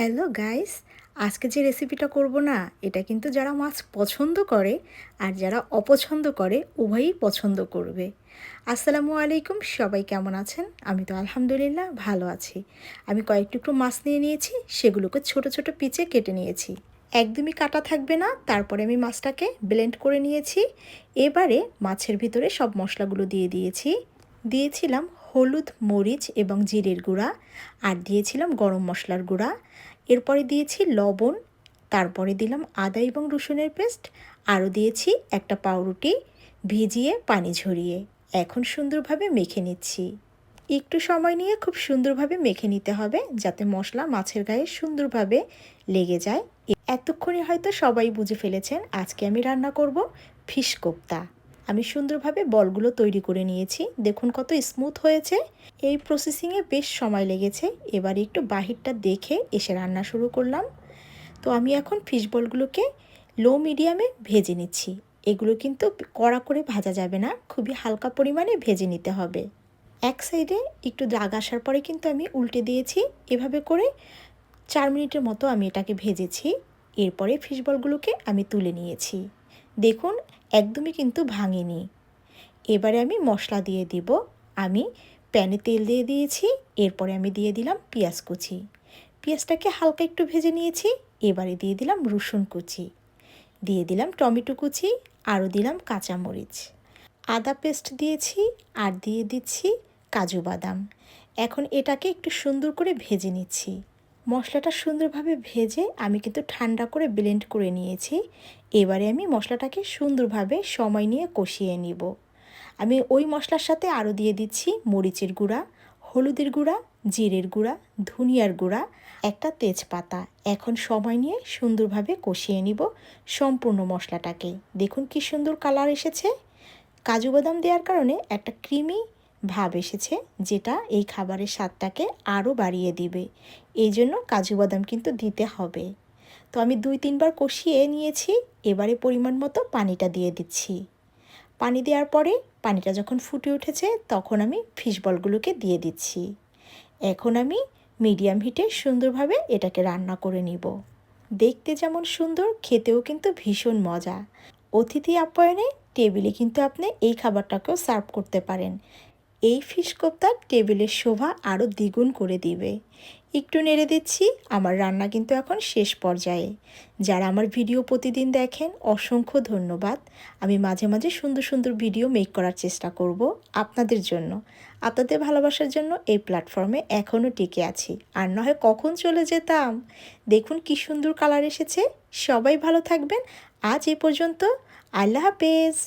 Hello guys, আজকে যে রেসিপিটা করব না, এটা কিন্তু যারা মাছ পছন্দ করে আর যারা অপছন্দ করে, উভয়ই পছন্দ করবে। আসসালামু আলাইকুম, সবাই কেমন আছেন? আমি তো আলহামদুলিল্লাহ ভালো আছি। আমি কয়েক টুকরো মাছ নিয়ে নিয়েছি, সেগুলোকে ছোট ছোট পিচে কেটে নিয়েছি। একদমই কাটা থাকবে না, তারপরে আমি মাছটাকে ব্লেন্ড করে নিয়েছি। এবারে মাছের ভিতরে সব মশলাগুলো দিয়ে দিয়েছি। দিয়েছিলাম হলুদ, মরিচ এবং জিরের গুঁড়া। আর দিয়েছিলাম গরম মশলার গুঁড়া। এরপরে দিয়েছি লবণ, তারপরে দিলাম আদা এবং রসুনের পেস্ট। আরও দিয়েছি একটা পাউরুটি ভিজিয়ে পানি ঝরিয়ে। এখন সুন্দরভাবে মেখে নিচ্ছি। একটু সময় নিয়ে খুব সুন্দরভাবে মেখে নিতে হবে যাতে মশলা মাছের গায়ে সুন্দরভাবে লেগে যায়। এতক্ষণে হয়তো সবাই বুঝে ফেলেছেন আজকে আমি রান্না করব ফিশ কোপ্তা। আমি সুন্দরভাবে বলগুলো তৈরি করে নিয়েছি। দেখুন কত স্মুথ হয়েছে। এই প্রসেসিংয়ে বেশ সময় লেগেছে। এবার একটু বাহিরটা দেখে এসে রান্না শুরু করলাম। তো আমি এখন ফিশ বলগুলোকে লো মিডিয়ামে ভেজে নিচ্ছি। এগুলো কিন্তু কড়া করে ভাজা যাবে না, খুবই হালকা পরিমাণে ভেজে নিতে হবে। এক সাইডে একটু দাগ আসার পরে কিন্তু আমি উল্টে দিয়েছি। এভাবে করে চার মিনিটের মতো আমি এটাকে ভেজেছি। এরপরে ফিশ বলগুলোকে আমি তুলে নিয়েছি। দেখুন একদমই কিন্তু ভাঙেনি। এবারে আমি মশলা দিয়ে দিব। আমি প্যানে তেল দিয়ে দিয়েছি, এরপরে আমি দিয়ে দিলাম পেঁয়াজ কুচি। পেঁয়াজটাকে হালকা একটু ভেজে নিয়েছি, এবারে দিয়ে দিলাম রসুন কুচি। দিয়ে দিলাম টমেটো কুচি, আরও দিলাম কাঁচামরিচ। আদা পেস্ট দিয়েছি আর দিয়ে দিচ্ছি কাজু বাদাম। এখন এটাকে একটু সুন্দর করে ভেজে নিচ্ছি। মশলাটা সুন্দরভাবে ভেজে আমি কিন্তু ঠান্ডা করে ব্লেন্ড করে নিয়েছি। এবারে আমি মশলাটাকে সুন্দরভাবে সময় নিয়ে কষিয়ে নিব। আমি ওই মশলার সাথে আরও দিয়ে দিচ্ছি মরিচের গুঁড়া, হলুদের গুঁড়া, জিরের গুঁড়া, ধনিয়ার গুঁড়া, একটা তেজপাতা। এখন সময় নিয়ে সুন্দরভাবে কষিয়ে নিব সম্পূর্ণ মশলাটাকে। দেখুন কি সুন্দর কালার এসেছে। কাজু বাদাম দেওয়ার কারণে একটা ক্রিমি ভাব এসেছে যেটা এই খাবারের স্বাদটাকে আরও বাড়িয়ে দিবে। এই জন্য কাজু বাদাম কিন্তু দিতে হবে। তো আমি দুই, তিনবার কষিয়ে নিয়েছি, এবারে পরিমাণ মতো পানিটা দিয়ে দিচ্ছি। পানি দেওয়ার পরে পানিটা যখন ফুটে উঠেছে তখন আমি ফিশ বলগুলোকে দিয়ে দিচ্ছি। এখন আমি মিডিয়াম হিটে সুন্দরভাবে এটাকে রান্না করে নিব। দেখতে যেমন সুন্দর, খেতেও কিন্তু ভীষণ মজা। অতিথি আপ্যায়নে টেবিলে কিন্তু আপনি এই খাবারটাকেও সার্ভ করতে পারেন। এই ফিশ কোপ্তা টেবিলের শোভা আরও দ্বিগুণ করে দিবে। একটু নেড়ে দিচ্ছি, আমার রান্না কিন্তু এখন শেষ পর্যায়ে। যারা আমার ভিডিও প্রতিদিন দেখেন, অসংখ্য ধন্যবাদ। আমি মাঝে মাঝে সুন্দর সুন্দর ভিডিও মেক করার চেষ্টা করব আপনাদের জন্য। আপনাদের ভালোবাসার জন্য এই প্ল্যাটফর্মে এখনও টিকে আছি। আর নয় কখন চলে যেতাম। দেখুন কি সুন্দর কালার এসেছে। সবাই ভালো থাকবেন। আজ এ পর্যন্ত আল্লাহ হাফেজ।